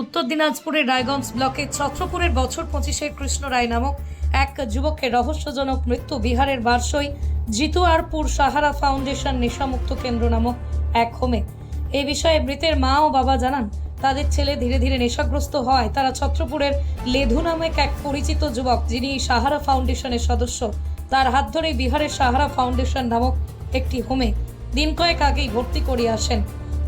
উত্তর দিনাজপুরের রায়গঞ্জ ব্লকের ছত্রপুরের বছর পঁচিশের কৃষ্ণ রায় নামক এক যুবকের রহস্যজনক মৃত্যু বিহারের বারসই জিতুয়ারপুর সাহারা ফাউন্ডেশন নেশামুক্ত কেন্দ্র নামক এক হোমে। এই বিষয়ে মৃতের মা ও বাবা জানান, তাদের ছেলে ধীরে ধীরে নেশাগ্রস্ত হওয়ায় তারা ছত্রপুরের লেধু নামক এক পরিচিত যুবক যিনি সাহারা ফাউন্ডেশনের সদস্য, তার হাত ধরেই বিহারের সাহারা ফাউন্ডেশন নামক একটি হোমে দিন কয়েক আগেই ভর্তি করিয়ে আসেন।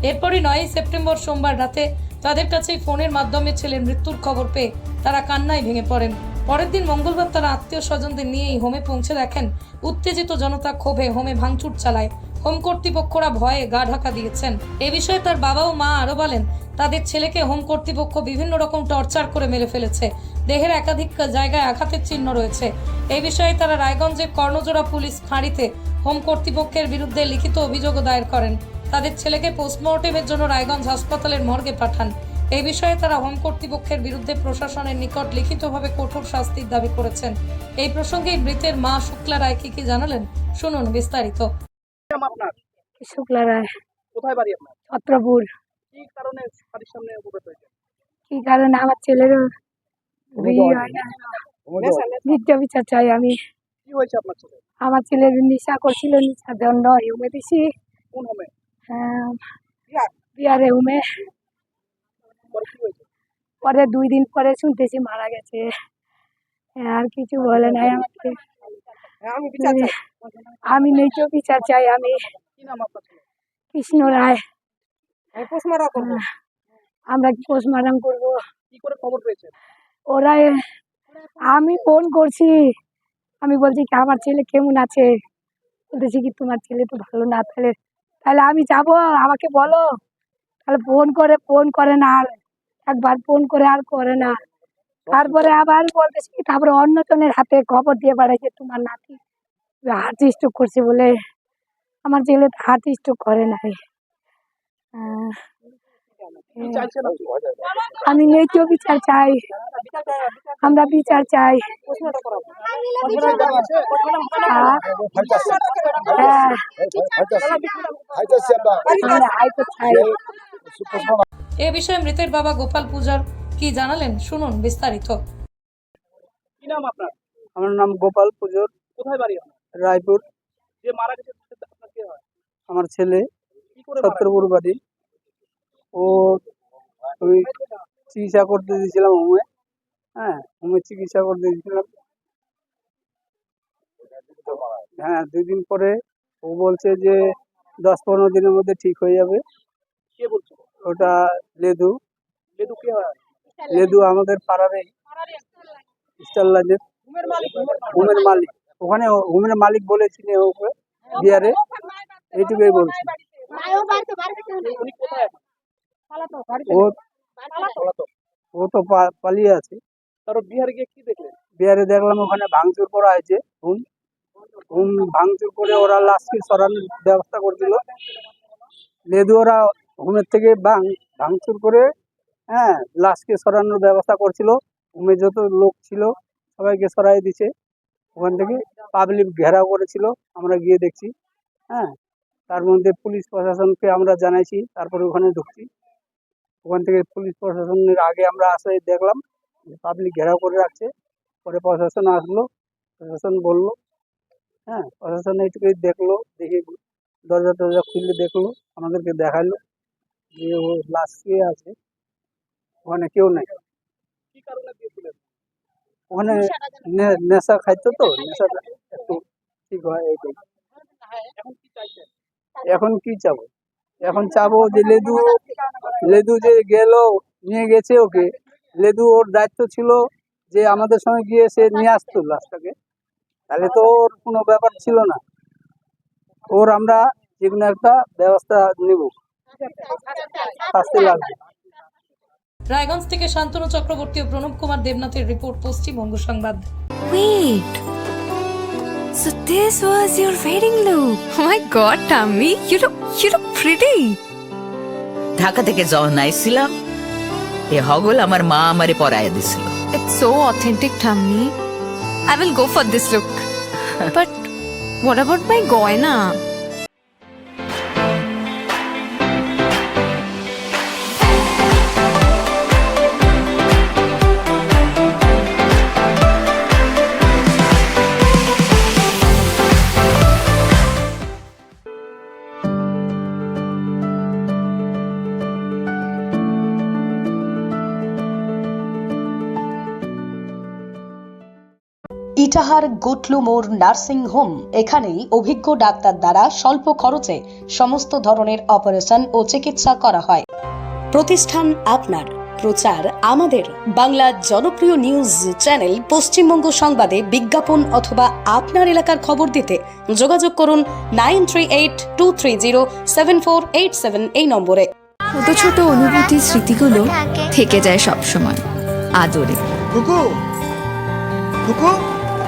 এরপরই নয়ই সেপ্টেম্বর সোমবার রাতে তাদের কাছে ফোনের মাধ্যমে ছেলের মৃত্যুর খবর পেয়ে তারা কান্নায় ভেঙে পড়েন। পরের দিন মঙ্গলবার তারা আত্মীয় স্বজনদের নিয়েই হোমে পৌঁছে দেখেন, উত্তেজিত জনতা ক্ষোভে হোমে ভাঙচুর চালায়। হোম কর্তৃপক্ষরা ভয়ে গা ঢাকা দিয়েছেন। এ বিষয়ে তার বাবা ও মা আরও বলেন, তাদের ছেলেকে হোম কর্তৃপক্ষ বিভিন্ন রকম টর্চার করে মেরে ফেলেছে। দেহের একাধিক জায়গায় আঘাতের চিহ্ন রয়েছে। এই বিষয়ে তারা রায়গঞ্জের কর্ণজোড়া পুলিশ ফাঁড়িতে হোম কর্তৃপক্ষের বিরুদ্ধে লিখিত অভিযোগও দায়ের করেন। তাদের ছেলেকে পোস্টমর্টেমের জন্য রায়গঞ্জ হাসপাতালের মর্গে পাঠান। এই বিষয়ে তারা হোম কর্তৃপক্ষের বিরুদ্ধে প্রশাসনের নিকট লিখিতভাবে কঠোর শাস্তির দাবি করেছেন। এই প্রসঙ্গে মৃতের মা শুক্লা রায় কি কি জানালেন শুনুন বিস্তারিত। শুক্লা রায়। কোথায় বাড়ি আপনার? ছত্রপুর। কি কারণে বাড়ির সামনে উপস্থিত হয়েছে? কি কারণে? আমার ছেলের নিত্য বিচার চাই আমি। কি হয়েছে আপনার ছেলে? আমার ছেলের নেশা করছিল নেশা দণ্ড উমে দিছি কোন হোমে হ্যাঁ, বিহার বিহারে উমে পরে দুই দিন পরে শুনতেছি মারা গেছে। আর কিছু বলে নাই আমাকে। হ্যাঁ আমি চাই বিচার চাই আমি কৃষ্ণ রায়। করব। আমরা কি পোস্টমার্টম করব? কি করে খবর পেয়েছেন ওরা আমি ফোন করছি। আমি বলছি কি আমার ছেলে কেমন আছে? বলতেছি কি তোমার ছেলে তো ভালো না তাহলে তাহলে আমি যাব, আমাকে বলো। তাহলে ফোন করে ফোন করে না আর। একবার ফোন করে আর করে না তারপরে আবার বলতেছি, তারপরে অন্যজনের হাতে খবর দিয়ে বেড়াইছে, তোমার নাতি হার্ট স্ট্রোক করছে বলে। আমার তো হার্ট স্ট্রোক করে নাই। আমি ন্যায্য বিচার চাই। আমরা বিচার চাই। এ বিষয়ে মৃতের বাবা গোপাল পূজার কি জানালেন? শুনুন বিস্তারিত। কি নাম আপনার? আমার নাম গোপাল পুজোর। কোথায় বাড়ি আপনার? রায়পুর। যে মারা গেছে আপনার কে হয়? আমার ছেলে কি করে মারা ছত্রপুর বাড়ি। ও ওই চিকিৎসা করতে দিয়েছিলাম হোমে হ্যাঁ হোমে চিকিৎসা করতে দিয়েছিলাম। হ্যাঁ দুই দিন পরে ও বলছে যে দশ পনেরো দিনের মধ্যে ঠিক হয়ে যাবে। কে বলছে? ওটা লেদু। লেদু কে? লেদু আমাদের মালিক। হোমের মালিক। ওখানে হোমের মালিক বলেছিলেন ওকে বিহারে। এইটুকুই বলছি? ও। ও তো পালিয়ে আছে। তারপর বিহারে গিয়ে কি দেখলেন? বিহারে দেখলাম ওখানে ভাঙচুর করা হয়েছে হুম হুম ভাঙচুর করে ওরা লাশকে সরানোর ব্যবস্থা করছিল। লেদু ওরা হুমের থেকে ভাঙ ভাঙচুর করে হ্যাঁ লাশকে সরানোর ব্যবস্থা করছিল। হুমে যত লোক ছিল সবাইকে সরাই দিছে। ওখান থেকে পাবলিক ঘেরাও করেছিল আমরা গিয়ে দেখছি হ্যাঁ। তার মধ্যে পুলিশ প্রশাসনকে আমরা জানাইছি তারপরে ওখানে ঢুকছি। ওখান থেকে পুলিশ প্রশাসনের আগে আমরা আসে দেখলাম পাবলিক ঘেরাও করে রাখছে। পরে প্রশাসন আসলো, প্রশাসন বলল হ্যাঁ প্রশাসন এইটুকুই দেখল, দেখে দরজা টরজা খুললে দেখল, আমাদেরকে দেখাল যে ও লাশ শুয়ে আছে। ওখানে কেউ নেই। ওখানে নেশা খাইতো তো, নেশাটা একটু ঠিক হয় এইটাই এখন কি চাবো? এখন চাবো যে লেদু লেদু যে গেল নিয়ে গেছে ওকে। লেদু ওর দায়িত্ব ছিল যে আমাদের সঙ্গে গিয়ে সে নিয়ে আসতো লাশটাকে। তাহলে তো ওর কোনো ব্যাপার ছিল না। ওর আমরা যে কোনো একটা ব্যবস্থা নেব। শাস্তি লাগবে। রায়গঞ্জ থেকে শান্তনু চক্রবর্তী ও প্রণব কুমার দেবনাথের রিপোর্ট পশ্চিমবঙ্গ সংবাদ। Wait. So this was your wedding look. Oh my god, Tammy, you look you look pretty. Dhaka থেকে যখন আইছিলাম এ হগল আমার মা আমারে পরায় দিছিল It's so authentic, Tammy. I will go for this look. but what about my goina? Itahar Gutlu মোড় nursing home. এখানেই অভিজ্ঞ ডাক্তার দ্বারা স্বল্প খরচে সমস্ত ধরনের অপারেশন ও চিকিৎসা করা হয়। প্রতিষ্ঠান আপনার। প্রচার আমাদের। বাংলা জনপ্রিয় নিউজ চ্যানেল পশ্চিমবঙ্গ সংবাদে বিজ্ঞাপন অথবা আপনার এলাকার খবর দিতে যোগাযোগ করুন nine three eight two three zero seven four eight seven এই নম্বরে। ছোট ছোট অনুভূতি স্মৃতিগুলো থেকে। যায় সব সময় আদরে। কুকু! কুকু!